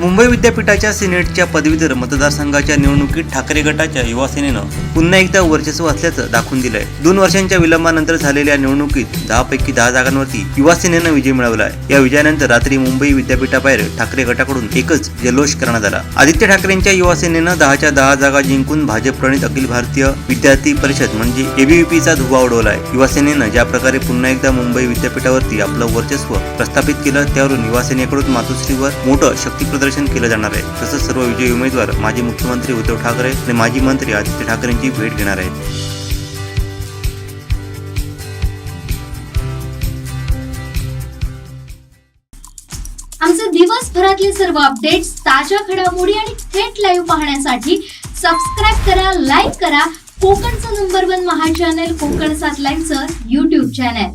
मुंबई विद्यापीठाच्या सिनेटच्या पदवीधर मतदारसंघाच्या निवडणुकीत ठाकरे गटाच्या युवा सेनेनं पुन्हा एकदा वर्चस्व असल्याचं दाखवून दिलंय. दोन वर्षांच्या विलंबानंतर झालेल्या निवडणुकीत दहा पैकी दहा जागांवरती युवा सेनेनं विजय मिळवला आहे या विजयानंतर रात्री मुंबई विद्यापीठाबाहेर ठाकरे गटाकडून एकच जल्लोष करण्यात आला. आदित्य ठाकरेंच्या युवा सेनेनं दहाच्या दहा जागा जिंकून भाजप प्रणित अखिल भारतीय विद्यार्थी परिषद म्हणजे एबीव्हीपीचा धुवा उडवलाय. युवा सेनेनं ज्या प्रकारे पुन्हा एकदा मुंबई विद्यापीठावरती आपलं वर्चस्व प्रस्थापित केलं त्यावरून युवा सेनेकडून मातोश्रीवर मोठं शक्तीप्रदर्शन मार्गदर्शन केलं जाणार आहे. तसंच सर्व विजयी उमेदवार माजी मुख्यमंत्री उद्धव ठाकरे आणि माजी मंत्री आदित्य ठाकरेंची भेट घेणार आहेत. आमचे दिवसभरातले सर्व अपडेट्स ताज्या घडामोडी आणि थेट लाईव्ह पाहण्यासाठी सबस्क्राईब करा लाईक करा. कोकणचं number one Maha channel Kokan सात लाईव्हचं युट्यूब चॅनल